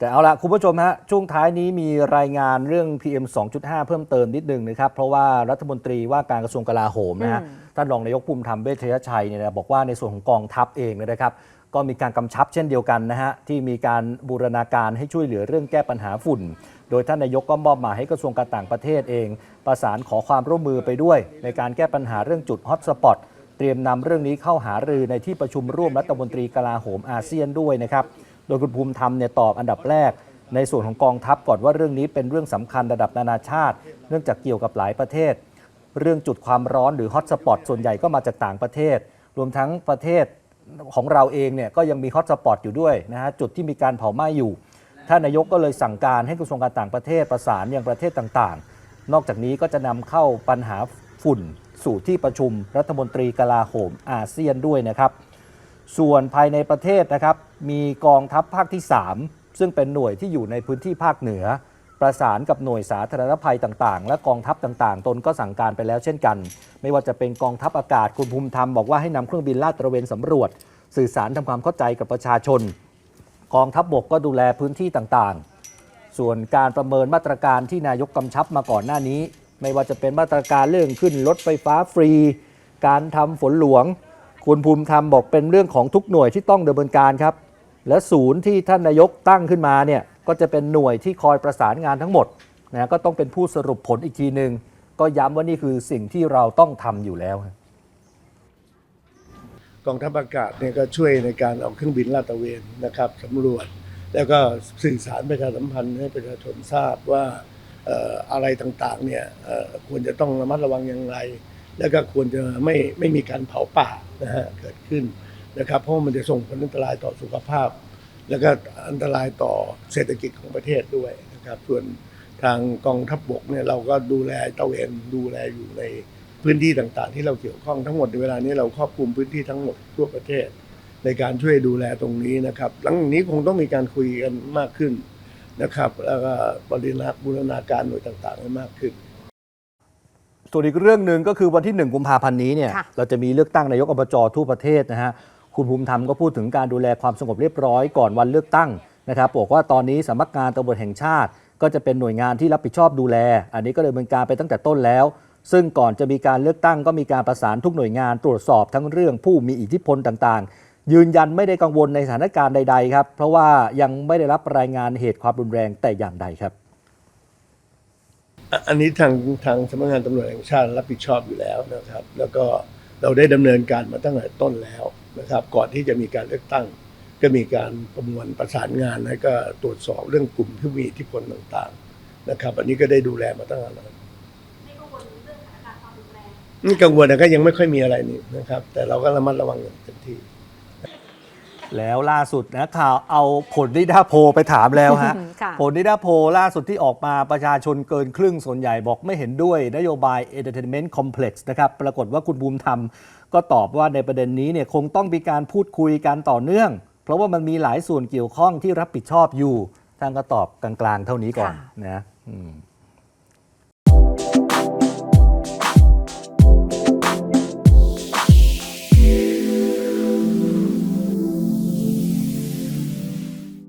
แต่เอาละคุณผู้ชมฮะช่วงท้ายนี้มีรายงานเรื่อง PM 2.5 เพิ่มเติมนิดนึงนะครับเพราะว่ารัฐมนตรีว่าการกระทรวงกลาโหมนะฮะอืมท่านรองนายกภูมิธรรมเวชยชัยเนี่ยนะบอกว่าในส่วนของกองทัพเองเนยนะครับ ก็มีการกำชับเช่นเดียวกันนะฮะที่มีการบูรณาการให้ช่วยเหลือเรื่องแก้ปัญหาฝุ่น โดยท่านนายกก็มอบหมายให้กระทรวงการต่างประเทศเอง ประสานขอความร่วมมือไปด้วย ในการแก้ปัญหาเรื่องจุดฮอตสปอตเตรียมนำเรื่องนี้เข้าหารือในที่ประชุมร่วมรัฐมนตรีกลาโหมอาเซียนด้วยนะครับ โดยคุณภูมิธรรมเนี่ยตอบอันดับแรก ในส่วนของกองทัพก่อนว่าเรื่องนี้เป็นเรื่องสำคัญระดับนานาชาติ เนื่องจากเกี่ยวกับหลายประเทศ เรื่องจุดความร้อนหรือฮอตสปอตส่วนใหญ่ก็มาจากต่างประเทศ รวมทั้งประเทศของเราเองเนี่ยก็ยังมีฮอตสปอตอยู่ด้วยนะฮะจุดที่มีการเผาไหม้อยู่ท่านนายกก็เลยสั่งการให้กระทรวงการต่างประเทศประสานยังประเทศต่างๆ นอกจากนี้ก็จะนำเข้าปัญหาฝุ่นสู่ที่ประชุมรัฐมนตรีกลาโหมอาเซียนด้วยนะครับ ส่วนภายในประเทศนะครับ มีกองทัพภาคที่ 3 ซึ่งเป็นหน่วยที่อยู่ในพื้นที่ภาคเหนือ ประสานกับหน่วยสาธารณภัยต่างๆ และกองทัพต่างๆ ตนก็สั่งการไปแล้วเช่นกัน ไม่ว่าจะเป็นกองทัพอากาศคุณภูมิธรรมบอกว่าให้นำเครื่องบินลาดตระเวนสำรวจ สื่อสารทำความเข้าใจกับประชาชน กองทัพบบกก็ดูแลพื้นที่ต่างๆ ส่วนการประเมินมาตรการที่นายกกำชับมาก่อนหน้านี้ ไม่ว่าจะเป็นมาตรการเรื่องขึ้นรถไฟฟ้าฟรี การทำฝนหลวง คุณภูมิธรรมบอกเป็นเรื่องของทุกหน่วยที่ต้องดำเนินการครับ และศูนย์ที่ท่านนายกตั้งขึ้นมาเนี่ยก็จะเป็นหน่วยที่คอยประสานงานทั้งหมดนะก็ต้องเป็นผู้สรุปผลอีกทีหนึ่งก็ย้ำว่านี่คือสิ่งที่เราต้องทำอยู่แล้วกองทัพอากาศเนี่ยก็ช่วยในการเอาเครื่องบินลาดตระเวนนะครับสำรวจ แล้วก็สื่อสารประชาสัมพันธ์ให้ประชาชนทราบว่าอะไรต่างๆเนี่ยควรจะต้องระมัดระวังอย่างไร แล้วก็ควรจะไม่ไม่มีการเผาป่านะฮะเกิดขึ้นนะครับเพราะมันจะส่งผลอันตรายต่อสุขภาพ แล้วก็อันตรายต่อเศรษฐกิจของประเทศด้วยนะครับส่วนทางกองทัพบกเนี่ยเราก็ดูแลตะเวนดูแลอยู่ในพื้นที่ต่างๆ ที่เราเกี่ยวข้องทั้งหมดในเวลานี้เราครอบคลุมพื้นที่ทั้งหมดทั่วประเทศ ในการช่วยดูแลตรงนี้นะครับหลังนี้คงต้องมีการคุยกันมากขึ้นนะครับ แล้วก็บริณาบูรณาการหน่วยต่างๆให้มากขึ้น ส่วนอีกเรื่องหนึ่งก็คือวันที่ 1 กุมภาพันธ์นี้เนี่ยค่ะเราจะมีเลือกตั้งนายกอบจทั่วประเทศนะฮะคุณภูมิธรรมก็พูดถึงการดูแลความสงบเรียบร้อยก่อนวันเลือกตั้งนะครับบอกว่าตอนนี้สำนักงานตำรวจแห่งชาติ ก็จะเป็นหน่วยงานที่รับผิดชอบดูแล อันนี้ก็ดำเนินการไปตั้งแต่ต้นแล้ว ซึ่งก่อนจะมีการเลือกตั้งก็มีการประสานทุกหน่วยงานตรวจสอบทั้งเรื่องผู้มีอิทธิพลต่างๆ ยืนยันไม่ได้กังวลในสถานการณ์ใดๆครับเพราะว่ายังไม่ได้รับรายงานเหตุความรุนแรงแต่อย่างใดครับ อะอันนี้ทางทางสำนักงานตำรวจแห่งชาติรับผิดชอบอยู่แล้วนะครับ แล้วก็เราได้ดำเนินการมาตั้งแต่ต้นแล้วนะครับ ก่อนที่จะมีการเลือกตั้ง ก็มีการประมวลประสานงานแล้วก็ตรวจสอบเรื่องกลุ่มที่มีอิทธิพลต่างๆนะครับ อันนี้ก็ได้ดูแลมาตั้งแต่นั้นไม่กังวลเรื่องสถานการณ์ความรุนแรงนี่กังวลนะก็ยังไม่ค่อยมีอะไรนี่นะครับ แต่เราก็ระมัดระวังอย่างเต็มที่แล้วล่าสุดนะข่าวเอาผลนิดาโพลไปถามแล้วฮะค่ะ ผลนิดาโพลล่าสุดที่ออกมาประชาชนเกินครึ่งส่วนใหญ่บอกไม่เห็นด้วย นโยบาย Entertainment Complex นะครับปรากฏว่าคุณภูมิธรรมก็ตอบว่าในประเด็นนี้เนี่ยคงต้องมีการพูดคุยกันต่อเนื่อง เพราะว่ามันมีหลายส่วนเกี่ยวข้องที่รับผิดชอบอยู่ท่านก็ตอบกลางๆเท่านี้ก่อนค่ะนะอืม